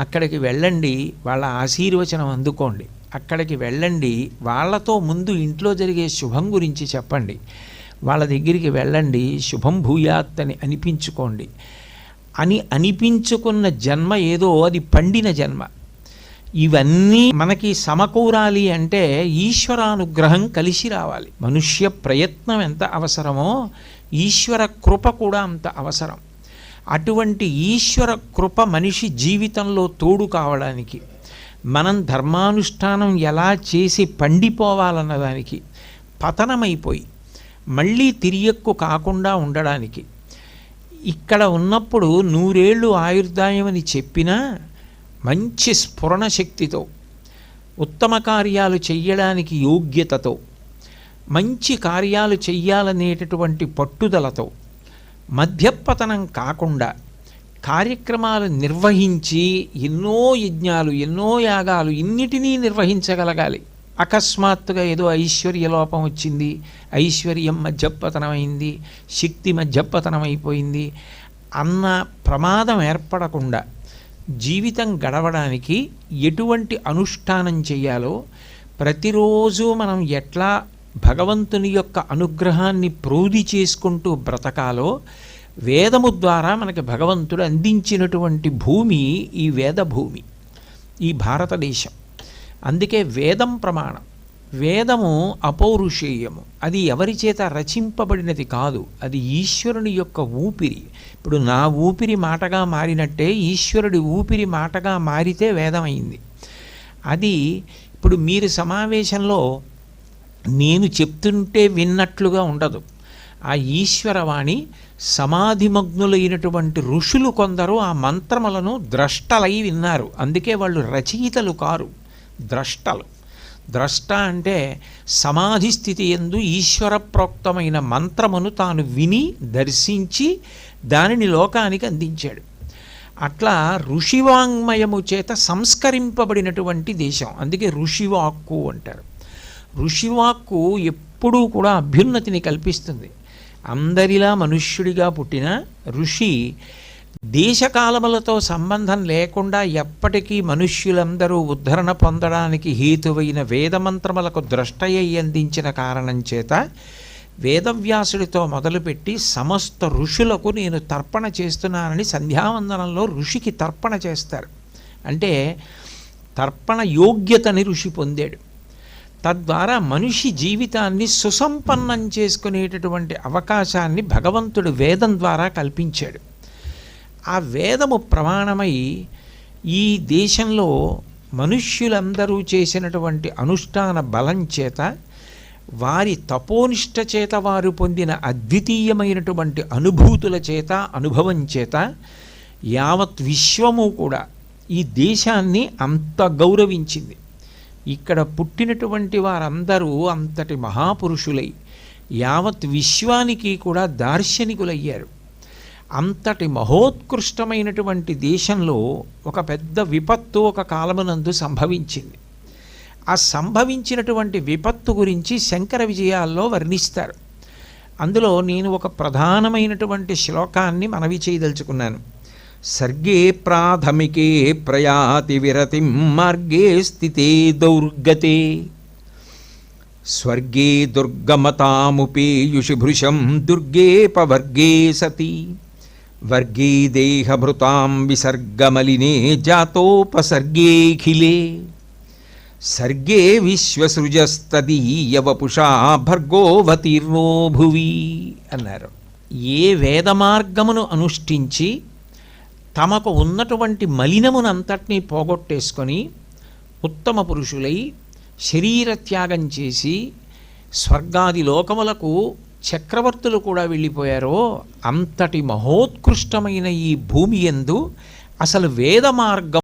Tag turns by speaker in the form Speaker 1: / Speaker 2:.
Speaker 1: అక్కడికి వెళ్ళండి వాళ్ళ ఆశీర్వచనం అందుకోండి. అక్కడికి వెళ్ళండి వాళ్ళతో ముందు ఇంట్లో జరిగే శుభం గురించి చెప్పండి. వాళ్ళ దగ్గరికి వెళ్ళండి శుభం భూయాత్ అని అనిపించుకోండి. అని అనిపించుకున్న జన్మ ఏదో అది పండిన జన్మ. ఇవన్నీ మనకి సమకూరాలి అంటే ఈశ్వరానుగ్రహం కలిసి రావాలి. మనుష్య ప్రయత్నం ఎంత అవసరమో ఈశ్వర కృప కూడా అంత అవసరం. అటువంటి ఈశ్వర కృప మనిషి జీవితంలో తోడు కావడానికి మనం ధర్మానుష్ఠానం ఎలా చేసి పండిపోవాలన్న దానికి పతనమైపోయి మళ్ళీ తిరియక్కు కాకుండా ఉండడానికి. ఇక్కడ ఉన్నప్పుడు నూరేళ్ళు ఆయుర్దాయం అని చెప్పినా మంచి స్ఫురణ శక్తితో ఉత్తమ కార్యాలు చెయ్యడానికి యోగ్యతతో మంచి కార్యాలు చెయ్యాలనేటటువంటి పట్టుదలతో మధ్యపతనం కాకుండా కార్యక్రమాలు నిర్వహించి ఎన్నో యజ్ఞాలు ఎన్నో యాగాలు ఇన్నిటినీ నిర్వహించగలగాలి. అకస్మాత్తుగా ఏదో ఐశ్వర్య లోపం వచ్చింది ఐశ్వర్యం మధ్యపతనమైంది శక్తి మధ్యపతనం అయిపోయింది అన్న ప్రమాదం ఏర్పడకుండా జీవితం గడవడానికి ఎటువంటి అనుష్ఠానం చేయాలో ప్రతిరోజు మనం ఎట్లా భగవంతుని యొక్క అనుగ్రహాన్ని ప్రోధి చేసుకుంటూ బ్రతకాలో వేదము ద్వారా మనకి భగవంతుడు అందించినటువంటి భూమి ఈ వేద భూమి ఈ భారతదేశం. అందుకే వేదం ప్రమాణం. వేదము అపౌరుషేయము. అది ఎవరి చేత రచింపబడినది కాదు. అది ఈశ్వరుని యొక్క ఊపిరి. ఇప్పుడు నా ఊపిరి మాటగా మారినట్టే ఈశ్వరుడి ఊపిరి మాటగా మారితే వేదమైంది అది ఇప్పుడు మీరు సమావేశంలో నేను చెప్తుంటే విన్నట్లుగా ఉండదు. ఆ ఈశ్వరవాణి సమాధిమగ్నులైనటువంటి ఋషులు కొందరు ఆ మంత్రములను ద్రష్టలై విన్నారు. అందుకే వాళ్ళు రచయితలు కారు. ద్రష్టలు. ద్రష్ట అంటే సమాధి స్థితి ఎందు ఈశ్వర ప్రోక్తమైన మంత్రమును తాను విని దర్శించి దానిని లోకానికి అందించాడు. అట్లా ఋషివాంగ్మయము చేత సంస్కరింపబడినటువంటి దేశం. అందుకే ఋషివాక్కు అంటారు. ఋషివాక్కు ఎప్పుడూ కూడా అభ్యున్నతిని కల్పిస్తుంది. అందరిలా మనుష్యుడిగా పుట్టిన ఋషి దేశకాలములతో సంబంధం లేకుండా ఎప్పటికీ మనుష్యులందరూ ఉద్ధరణ పొందడానికి హేతువైన వేదమంత్రములకు ద్రష్టయ్య అందించిన కారణం చేత వేదవ్యాసుడితో మొదలుపెట్టి సమస్త ఋషులకు నేను తర్పణ చేస్తున్నానని సంధ్యావందనంలో ఋషికి తర్పణ చేస్తారు. అంటే తర్పణ యోగ్యతని ఋషి పొందాడు. తద్వారా మనిషి జీవితాన్ని సుసంపన్నం చేసుకునేటటువంటి అవకాశాన్ని భగవంతుడు వేదం ద్వారా కల్పించాడు. ఆ వేదము ప్రమాణమై ఈ దేశంలో మనుష్యులందరూ చేసినటువంటి అనుష్ఠాన బలం చేత వారి తపోనిష్ట చేత వారు పొందిన అద్వితీయమైనటువంటి అనుభూతుల చేత అనుభవం చేత యావత్ విశ్వము కూడా ఈ దేశాన్ని అంత గౌరవించింది. ఇక్కడ పుట్టినటువంటి వారందరూ అంతటి మహాపురుషులై యావత్ విశ్వానికి కూడా దార్శనికులయ్యారు. అంతటి మహోత్కృష్టమైనటువంటి దేశంలో ఒక పెద్ద విపత్తు ఒక కాలమునందు సంభవించింది. ఆ సంభవించినటువంటి విపత్తు గురించి శంకర విజయాల్లో వర్ణిస్తారు. అందులో నేను ఒక ప్రధానమైనటువంటి శ్లోకాన్ని మనవి చేయదలుచుకున్నాను. సర్గే ప్రాథమికే ప్రయాతి విరతిం మార్గే స్థితే దౌర్గతే. స్వర్గే దుర్గమతాముపేయుషి భృశం దుర్గేపవర్గే సతి. వర్గే దేహభృతాం విసర్గమలినే జాతోపసర్గేఖిలే. సర్గే విశ్వసృజస్తదీయవపుషా భర్గోవతీర్ణో భువి అన్నారు. ఏ వేద మార్గమును అనుష్ఠించి తమకు ఉన్నటువంటి మలినమునంతటినీ పోగొట్టేసుకొని ఉత్తమ పురుషులై శరీర త్యాగం చేసి స్వర్గాది లోకములకు చక్రవర్తులు కూడా వెళ్ళిపోయారో అంతటి మహోత్కృష్టమైన ఈ భూమి ఎందు అసలు వేద మార్గం